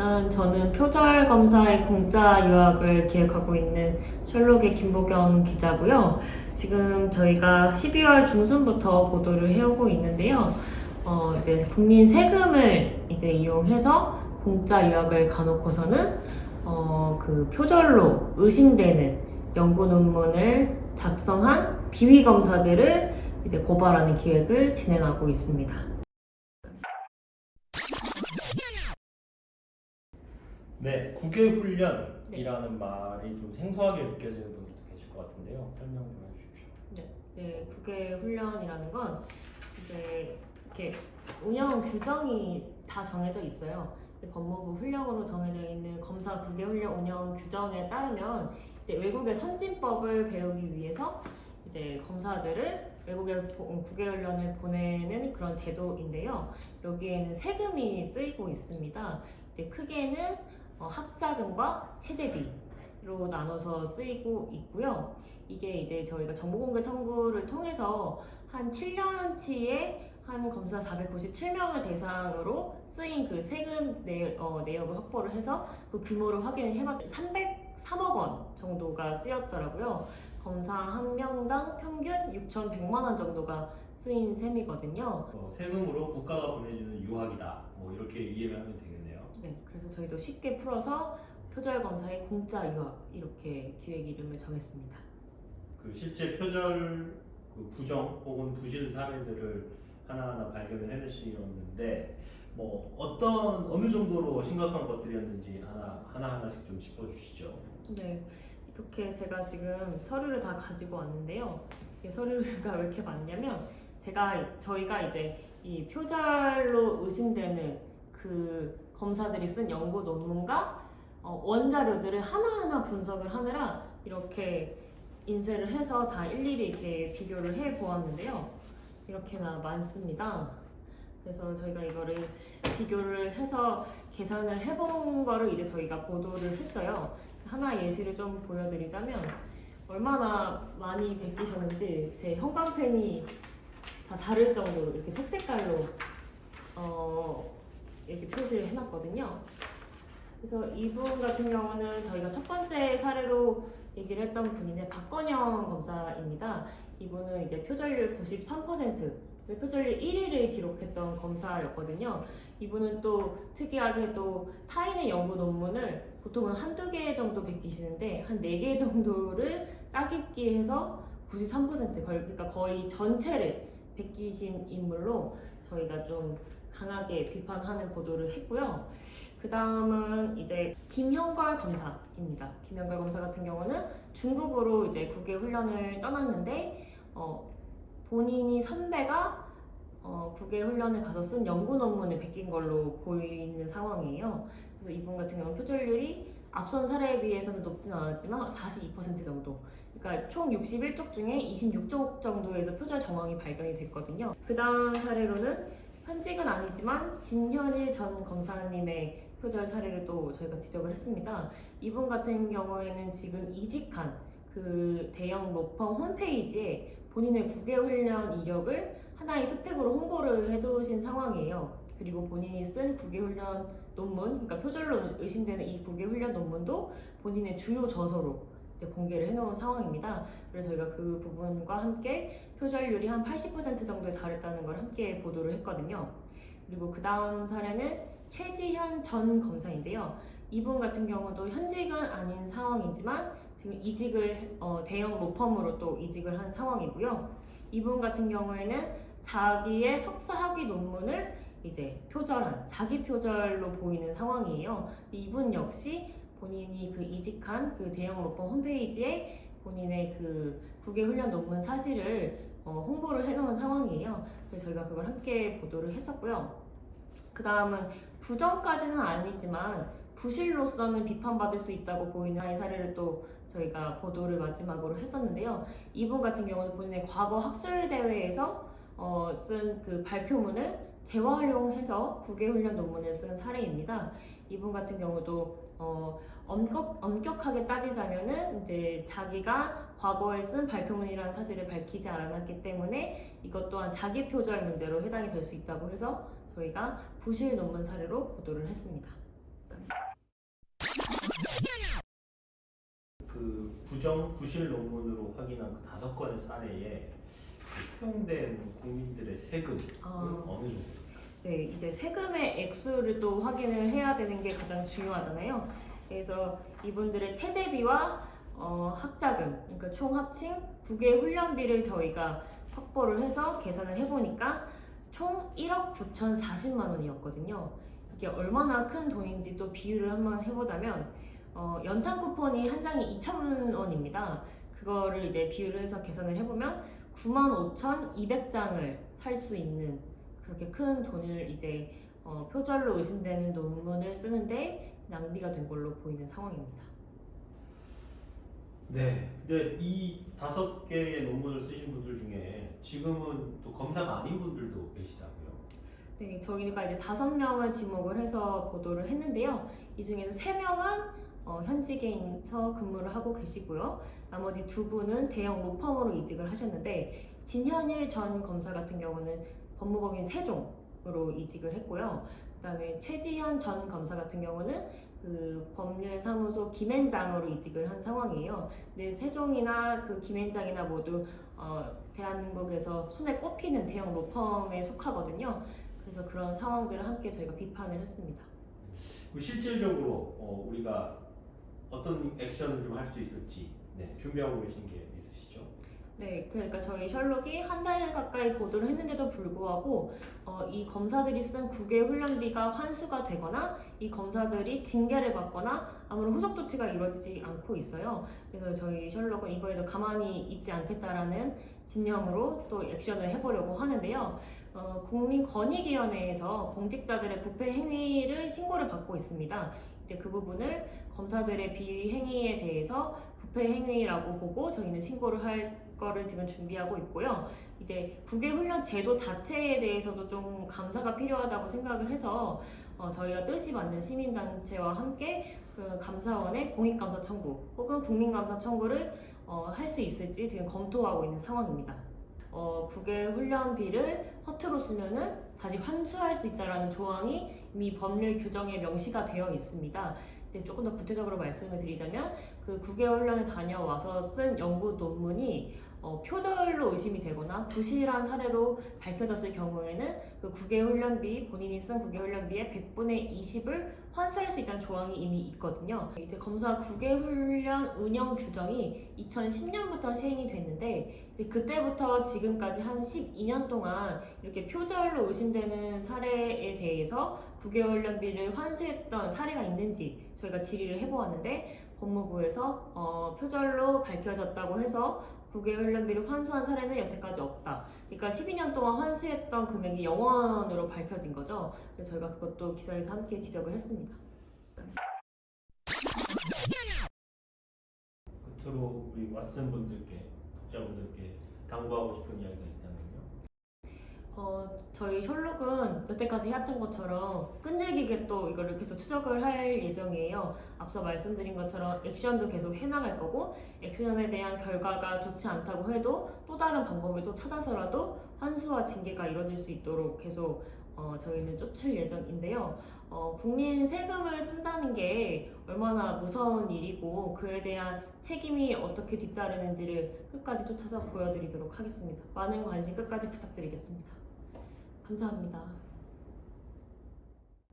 일단 저는 표절 검사의 공짜 유학을 기획하고 있는 셜록의 김보경 기자고요. 지금 저희가 12월 중순부터 보도를 해오고 있는데요. 어, 이제 국민 세금을 이제 이용해서 공짜 유학을 가놓고서는 어, 그 표절로 의심되는 연구 논문을 작성한 비위 검사들을 이제 고발하는 기획을 진행하고 있습니다. 네, 국외훈련이라는 말이 좀 생소하게 느껴지는 분들도 계실 것 같은데요. 설명 좀 해주십시오. 네, 이제 국외 훈련이라는 건 이제 이렇게 운영 규정이 다 정해져 있어요. 이제 법무부 훈령으로 정해져 있는 검사 국외 훈련 운영 규정에 따르면 이제 외국의 선진법을 배우기 위해서 이제 검사들을 외국에 보- 국외 훈련을 보내는 그런 제도인데요. 여기에는 세금이 쓰이고 있습니다. 이제 크게는 어, 학자금과 체재비로 나눠서 쓰이고 있고요. 이게 이제 저희가 정보공개 청구를 통해서 한 7년치의 한 검사 497명을 대상으로 쓰인 그 세금 내, 어, 내역을 확보를 해서 그 규모를 확인을 해봤더니 303억 원 정도가 쓰였더라고요. 검사 한 명당 평균 6,100만 원 정도가 쓰인 셈이거든요. 어, 세금으로 국가가 보내주는 유학이다. 뭐 이렇게 이해를 하면 되겠네요. 네, 그래서 저희도 쉽게 풀어서 표절 검사의 공짜 유학 이렇게 기획 이름을 정했습니다. 그 실제 표절 그 부정 혹은 부실 사례들을 하나하나 발견을 해내시었는데 뭐 어떤 어느 정도로 심각한 것들이었는지 하나 하나 하나씩 좀 짚어주시죠. 네, 이렇게 제가 지금 서류를 다 가지고 왔는데요. 이 서류가 왜 이렇게 많냐면 제가 저희가 이제 이 표절로 의심되는 그 검사들이 쓴 연구 논문과 어, 원자료들을 하나하나 분석을 하느라 이렇게 인쇄를 해서 다 일일이 이렇게 비교를 해 보았는데요. 이렇게나 많습니다. 그래서 저희가 이거를 비교를 해서 계산을 해본 거를 이제 저희가 보도를 했어요. 하나 예시를 좀 보여드리자면 얼마나 많이 베끼셨는지 제 형광펜이 다 다를 정도로 이렇게 색색깔로 어, 이렇게 표시를 해놨거든요. 그래서 이분 같은 경우는 저희가 첫 번째 사례로 얘기를 했던 분인데 박건영 검사입니다. 이분은 이제 표절률 93%, 표절률 1위를 기록했던 검사였거든요. 이분은 또 특이하게 또 타인의 연구 논문을 보통은 한두 개 정도 베끼시는데 한 네 개 정도를 짜깁기 해서 93% 거의 그러니까 거의 전체를 베끼신 인물로 저희가 좀 강하게 비판하는 보도를 했고요. 그 다음은 이제 김형걸 검사입니다. 김형걸 검사 같은 경우는 중국으로 이제 국외 훈련을 떠났는데 어, 본인이 선배가 어, 국외 훈련에 가서 쓴 연구 논문을 베낀 걸로 보이는 상황이에요. 그래서 이분 같은 경우는 표절률이 앞선 사례에 비해서는 높진 않았지만 42% 정도. 그러니까 총 61쪽 중에 26쪽 정도에서 표절 정황이 발견이 됐거든요. 그 다음 사례로는 현직은 아니지만 진현일 전 검사님의 표절 사례를 또 저희가 지적을 했습니다. 이분 같은 경우에는 지금 이직한 그 대형 로펌 홈페이지에 본인의 국외훈련 이력을 하나의 스펙으로 홍보를 해두신 상황이에요. 그리고 본인이 쓴 국외훈련 논문, 그러니까 표절로 의심되는 이 국외훈련 논문도 본인의 주요 저서로 이제 공개를 해놓은 상황입니다. 그래서 저희가 그 부분과 함께 표절률이 한 80% 정도에 달했다는 걸 함께 보도를 했거든요. 그리고 그 다음 사례는 최지현 전 검사인데요. 이분 같은 경우도 현직은 아닌 상황이지만 지금 이직을 어, 대형 로펌으로 또 이직을 한 상황이고요. 이분 같은 경우에는 자기의 석사 학위 논문을 이제 표절한 자기 표절로 보이는 상황이에요. 이분 역시 본인이 그 이직한 그 대형 로펌 홈페이지에 본인의 그 국외 훈련 논문 사실을 어, 홍보를 해놓은 상황이에요. 그래서 저희가 그걸 함께 보도를 했었고요. 그 다음은 부정까지는 아니지만 부실로서는 비판받을 수 있다고 보이는 하나의 사례를 또 저희가 보도를 마지막으로 했었는데요. 이분 같은 경우는 본인의 과거 학술 대회에서 어, 쓴 그 발표문을 재활용해서 국외훈련 논문을 쓴 사례입니다. 이분 같은 경우도 어, 엄격, 엄격하게 따지자면은 이제 자기가 과거에 쓴 발표문이라는 사실을 밝히지 않았기 때문에 이것 또한 자기 표절 문제로 해당이 될 수 있다고 해서 저희가 부실 논문 사례로 보도를 했습니다. 그 부정 부실 논문으로 확인한 그 다섯 건의 사례에 그 효용된 국민들의 세금은 아. 어느 정도? 네, 이제 세금의 액수를 또 확인을 해야 되는 게 가장 중요하잖아요. 그래서 이분들의 체재비와 어, 학자금, 그러니까 총 합친 국외 훈련비를 저희가 확보를 해서 계산을 해보니까 총 1억 9,040만 원이었거든요. 이게 얼마나 큰 돈인지 또 비율을 한번 해보자면 어, 연탄 쿠폰이 한 장이 2천 원입니다. 그거를 이제 비율을 해서 계산을 해보면 95,200장을 살 수 있는 그렇게 큰 돈을 이제 어, 표절로 의심되는 논문을 쓰는데 낭비가 된 걸로 보이는 상황입니다. 네. 근데 이 다섯 개의 논문을 쓰신 분들 중에 지금은 또 검사가 아닌 분들도 계시다고요. 네, 저희가 이제 다섯 명을 지목을 해서 보도를 했는데요. 이 중에서 세 명은 어, 현직에서 근무를 하고 계시고요. 나머지 두 분은 대형 로펌으로 이직을 하셨는데 진현일 전 검사 같은 경우는 법무법인 세종으로 이직을 했고요. 그다음에 최지현 전 검사 같은 경우는 그 법률사무소 김앤장으로 이직을 한 상황이에요. 근데 세종이나 그 김앤장이나 모두 어, 대한민국에서 손에 꼽히는 대형 로펌에 속하거든요. 그래서 그런 상황들을 함께 저희가 비판을 했습니다. 실질적으로 어, 우리가 어떤 액션을 좀 할 수 있을지 네, 준비하고 계신 게 있으시죠? 네, 그러니까 저희 셜록이 한 달 가까이 보도를 했는데도 불구하고 어, 이 검사들이 쓴 국외 훈련비가 환수가 되거나 이 검사들이 징계를 받거나 아무런 후속 조치가 이루어지지 않고 있어요. 그래서 저희 셜록은 이번에도 가만히 있지 않겠다라는 집념으로 또 액션을 해보려고 하는데요. 어, 국민권익위원회에서 공직자들의 부패 행위를 신고를 받고 있습니다. 이제 그 부분을 검사들의 비위 행위에 대해서 부패 행위라고 보고 저희는 신고를 할 거를 지금 준비하고 있고요. 이제 국외 훈련 제도 자체에 대해서도 좀 감사가 필요하다고 생각을 해서 어, 저희가 뜻이 맞는 시민단체와 함께 그 감사원에 공익감사 청구 혹은 국민감사 청구를 어, 할 수 있을지 지금 검토하고 있는 상황입니다. 어, 국외 훈련비를 허투루 쓰면은 다시 환수할 수 있다라는 조항이 이미 법률 규정에 명시가 되어 있습니다. 이제 조금 더 구체적으로 말씀을 드리자면 그 국외훈련에 다녀와서 쓴 연구 논문이 어, 표절로 의심이 되거나 부실한 사례로 밝혀졌을 경우에는 그 국외훈련비 본인이 쓴 국외훈련비의 100분의 20을 환수할 수 있다는 조항이 이미 있거든요. 이제 검사 국외훈련 운영 규정이 2010년부터 시행이 됐는데 이제 그때부터 지금까지 한 12년 동안 이렇게 표절로 의심되는 사례에 대해서 국외훈련비를 환수했던 사례가 있는지 저희가 질의를 해보았는데 법무부에서 어, 표절로 밝혀졌다고 해서 국외훈련비를 환수한 사례는 여태까지 없다. 그러니까 12년 동안 환수했던 금액이 0원으로 밝혀진 거죠. 그래서 저희가 그것도 기사에서 함께 지적을 했습니다. 끝으로 우리 왓슨 분들께 독자분들께 당부하고 싶은 이야기가 있다면요. 어, 저희 셜록은 여태까지 해왔던 것처럼 끈질기게 또 이거를 계속 추적을 할 예정이에요. 앞서 말씀드린 것처럼 액션도 계속 해나갈 거고 액션에 대한 결과가 좋지 않다고 해도 또 다른 방법을 또 찾아서라도 환수와 징계가 이루어질 수 있도록 계속 어, 저희는 쫓을 예정인데요. 어, 국민 세금을 쓴다는 게 얼마나 무서운 일이고 그에 대한 책임이 어떻게 뒤따르는지를 끝까지 쫓아서 보여드리도록 하겠습니다. 많은 관심 끝까지 부탁드리겠습니다. 감사합니다.